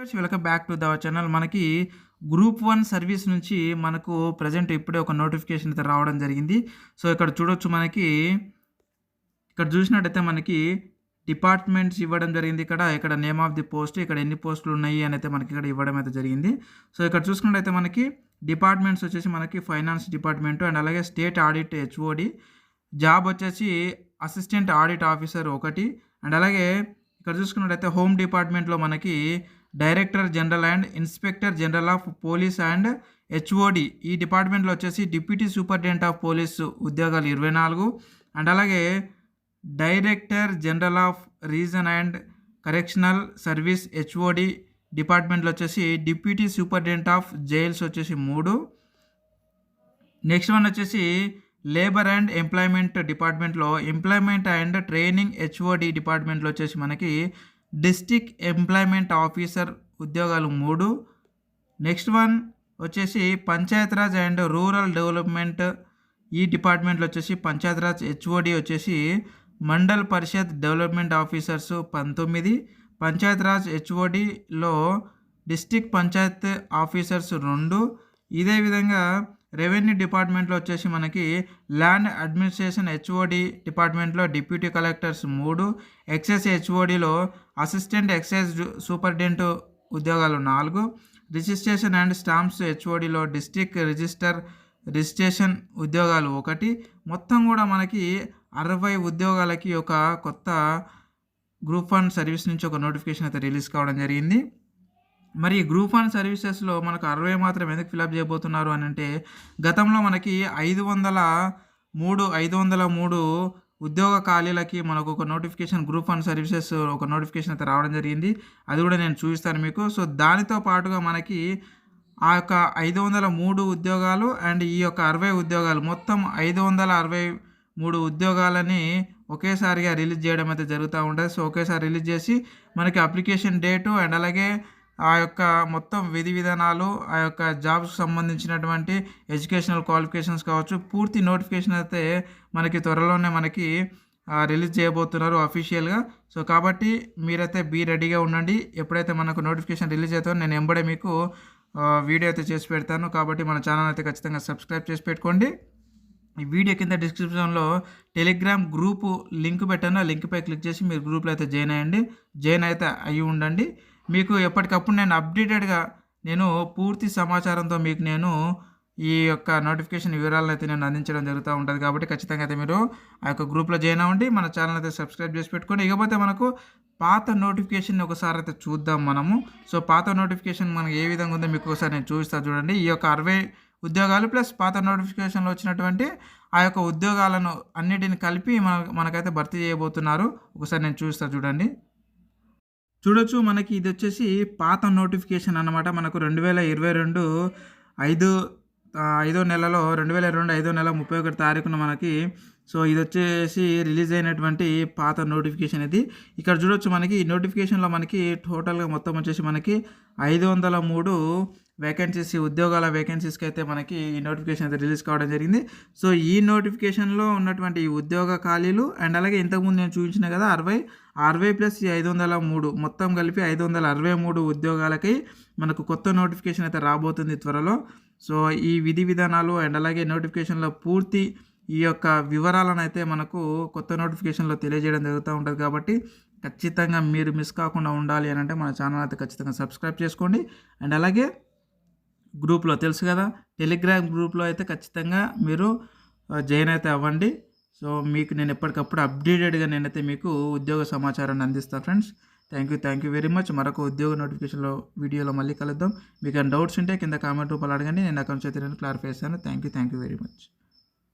Welcome back to our channel మనకి group one service నుంచి మనకు ప్రజెంట్ ఇప్పుడే ఒక నోటిఫికేషన్ అయితే రావడం జరిగింది. సో ఇక్కడ చూడొచ్చు మనకి ఇక్కడ చూసినట్టయితే మనకి డిపార్ట్మెంట్స్ ఇవ్వడం జరిగింది ఇక్కడ. ఇక్కడ నేమ్ ఆఫ్ ది పోస్ట్ ఇక్కడ ఎన్ని పోస్టులు ఉన్నాయి అని అయితే మనకి ఇక్కడ ఇవ్వడం అయితే జరిగింది. సో ఇక్కడ చూసుకున్నట్టయితే మనకి డిపార్ట్మెంట్స్ వచ్చేసి మనకి ఫైనాన్స్ డిపార్ట్మెంట్ అండ్ అలాగే స్టేట్ ఆడిట్ హెచ్ఓడి జాబ్ వచ్చేసి అసిస్టెంట్ ఆడిట్ ఆఫీసర్ ఒకటి. అండ్ అలాగే ఇక్కడ చూసుకున్నట్టయితే హోమ్ డిపార్ట్మెంట్లో మనకి director general and inspector general of police and HOD. ఈ డిపార్ట్మెంట్లో వచ్చేసి డిప్యూటీ సూపరింటెండెంట్ ఆఫ్ పోలీస్ ఉద్యోగాలు ఇరవై నాలుగు. అండ్ అలాగే director general of prisons and correctional service HOD డిపార్ట్మెంట్లో వచ్చేసి డిప్యూటీ సూపరింటెండెంట్ ఆఫ్ జైల్స్ వచ్చేసి మూడు. నెక్స్ట్ వన్ వచ్చేసి లేబర్ అండ్ ఎంప్లాయ్మెంట్ డిపార్ట్మెంట్లో ఎంప్లాయ్మెంట్ అండ్ ట్రైనింగ్ హెచ్ఓడి డిపార్ట్మెంట్లో వచ్చేసి మనకి డిస్టిక్ ఎంప్లాయ్మెంట్ ఆఫీసర్ ఉద్యోగాలు మూడు. నెక్స్ట్ వన్ వచ్చేసి పంచాయతీరాజ్ అండ్ రూరల్ డెవలప్మెంట్. ఈ డిపార్ట్మెంట్లో వచ్చేసి పంచాయతీరాజ్ హెచ్ఓడి వచ్చేసి మండల్ పరిషత్ డెవలప్మెంట్ ఆఫీసర్స్ పంతొమ్మిది. పంచాయతీరాజ్ హెచ్ఓడిలో డిస్టిక్ పంచాయత్ ఆఫీసర్స్ రెండు. ఇదే విధంగా రెవెన్యూ డిపార్ట్మెంట్లో వచ్చేసి మనకి ల్యాండ్ అడ్మినిస్ట్రేషన్ హెచ్ఓడి డిపార్ట్మెంట్లో డిప్యూటీ కలెక్టర్స్ మూడు ఎక్సైజ్ హెచ్ఓడిలో అసిస్టెంట్ ఎక్సైజ్ సూపరింటెండెంట్ ఉద్యోగాలు నాలుగు రిజిస్ట్రేషన్ అండ్ స్టాంప్స్ హెచ్ఓడిలో డిస్టిక్ రిజిస్టర్ రిజిస్ట్రేషన్ ఉద్యోగాలు ఒకటి. మొత్తం కూడా మనకి అరవై ఉద్యోగాలకి ఒక కొత్త గ్రూప్ వన్ సర్వీస్ నుంచి ఒక నోటిఫికేషన్ అయితే రిలీజ్ కావడం జరిగింది. మరి గ్రూప్ వన్ సర్వీసెస్లో మనకు అరవై మాత్రం ఎందుకు ఫిలప్ చేయబోతున్నారు అని అంటే గతంలో మనకి ఐదు వందల మూడు ఐదు వందల మూడు ఉద్యోగ ఖాళీలకి మనకు ఒక నోటిఫికేషన్ గ్రూప్ వన్ సర్వీసెస్ ఒక నోటిఫికేషన్ అయితే రావడం జరిగింది. అది కూడా నేను చూపిస్తాను మీకు. సో దానితో పాటుగా మనకి ఆ యొక్క ఐదు వందల మూడు ఉద్యోగాలు అండ్ ఈ యొక్క అరవై ఉద్యోగాలు మొత్తం ఐదు వందల అరవై మూడు ఉద్యోగాలని ఒకేసారిగా రిలీజ్ చేయడం అయితే జరుగుతూ ఉంటుంది. సో ఒకేసారి రిలీజ్ చేసి మనకి అప్లికేషన్ డేటు అండ్ అలాగే ఆ యొక్క మొత్తం విధి విధానాలు ఆ యొక్క జాబ్స్కి సంబంధించినటువంటి ఎడ్యుకేషనల్ క్వాలిఫికేషన్స్ కావచ్చు పూర్తి నోటిఫికేషన్ అయితే మనకి త్వరలోనే మనకి రిలీజ్ చేయబోతున్నారు అఫీషియల్గా సో కాబట్టి మీరైతే బీ రెడీగా ఉండండి. ఎప్పుడైతే మనకు నోటిఫికేషన్ రిలీజ్ అవుతుందో నేను ఎంబడే మీకు వీడియో అయితే చేసి పెడతాను. కాబట్టి మన ఛానల్ అయితే ఖచ్చితంగా సబ్స్క్రైబ్ చేసి పెట్టుకోండి. ఈ వీడియో కింద డిస్క్రిప్షన్లో టెలిగ్రామ్ గ్రూపు లింక్ పెట్టాను. ఆ లింక్పై క్లిక్ చేసి మీరు గ్రూప్లో అయితే జాయిన్ అయ్యండి. జాయిన్ అయితే అయ్యి ఉండండి. మీకు ఎప్పటికప్పుడు నేను అప్డేటెడ్గా నేను పూర్తి సమాచారంతో మీకు నేను ఈ యొక్క నోటిఫికేషన్ వివరాలను అయితే నేను అందించడం జరుగుతూ ఉంటుంది. కాబట్టి ఖచ్చితంగా అయితే మీరు ఆ యొక్క గ్రూప్లో జాయిన్ అవ్వండి. మన ఛానల్ అయితే సబ్స్క్రైబ్ చేసి పెట్టుకోండి. ఇకపోతే మనకు పాత నోటిఫికేషన్ ఒకసారి అయితే చూద్దాం మనము. సో పాత నోటిఫికేషన్ మనకి ఏ విధంగా ఉందో మీకు ఒకసారి నేను చూపిస్తాను చూడండి. ఈ యొక్క అరవై ఉద్యోగాలు ప్లస్ పాత నోటిఫికేషన్లో వచ్చినటువంటి ఆ యొక్క ఉద్యోగాలను అన్నిటిని కలిపి మన మనకైతే భర్తీ చేయబోతున్నారు. ఒకసారి నేను చూస్తాను చూడండి. చూడొచ్చు మనకి ఇది వచ్చేసి పాత నోటిఫికేషన్ అనమాట మనకు రెండు వేల ఇరవై రెండు ఐదు ఐదో నెలలో రెండు వేల ఇరవై రెండు ఐదో నెల ముప్పై ఒకటి తారీఖున మనకి సో ఇది వచ్చేసి రిలీజ్ అయినటువంటి పాత నోటిఫికేషన్ ఇది. ఇక్కడ చూడొచ్చు మనకి ఈ నోటిఫికేషన్లో మనకి టోటల్గా మొత్తం వచ్చేసి మనకి ఐదు వందల మూడు వేకెన్సీస్ ఉద్యోగాల వేకెన్సీస్కి అయితే మనకి ఈ నోటిఫికేషన్ అయితే రిలీజ్ కావడం జరిగింది. సో ఈ నోటిఫికేషన్లో ఉన్నటువంటి ఈ ఉద్యోగ ఖాళీలు అండ్ అలాగే ఇంతకుముందు నేను చూపించిన కదా అరవై అరవై ప్లస్ ఐదు వందల మూడు మొత్తం కలిపి ఐదు వందల అరవై మూడు ఉద్యోగాలకి మనకు కొత్త నోటిఫికేషన్ అయితే రాబోతుంది త్వరలో. సో ఈ విధి విధానాలు అండ్ అలాగే నోటిఫికేషన్లో పూర్తి ఈ యొక్క వివరాలను అయితే మనకు కొత్త నోటిఫికేషన్లో తెలియజేయడం జరుగుతూ ఉంటుంది కాబట్టి ఖచ్చితంగా మీరు మిస్ కాకుండా ఉండాలి అని అంటే మన ఛానల్ అయితే ఖచ్చితంగా సబ్స్క్రైబ్ చేసుకోండి. అండ్ అలాగే గ్రూప్లో తెలుసు కదా? టెలిగ్రామ్ గ్రూప్లో అయితే ఖచ్చితంగా మీరు జాయిన్ అయితే అవ్వండి. సో మీకు నేను ఎప్పటికప్పుడు అప్డేటెడ్గా నేనైతే మీకు ఉద్యోగ సమాచారాన్ని అందిస్తాను friends. Thank you thank you very much. మరొక ఉద్యోగ నోటిఫికేషన్లో వీడియోలో మళ్ళీ కలుద్దాం. మీకు డౌట్స్ ఉంటే కింద కామెంట్ రూపాయలు అడగండి. నేను అకౌంట్స్ అయితే నేను క్లారిఫై చేస్తాను. Thank you thank you very much.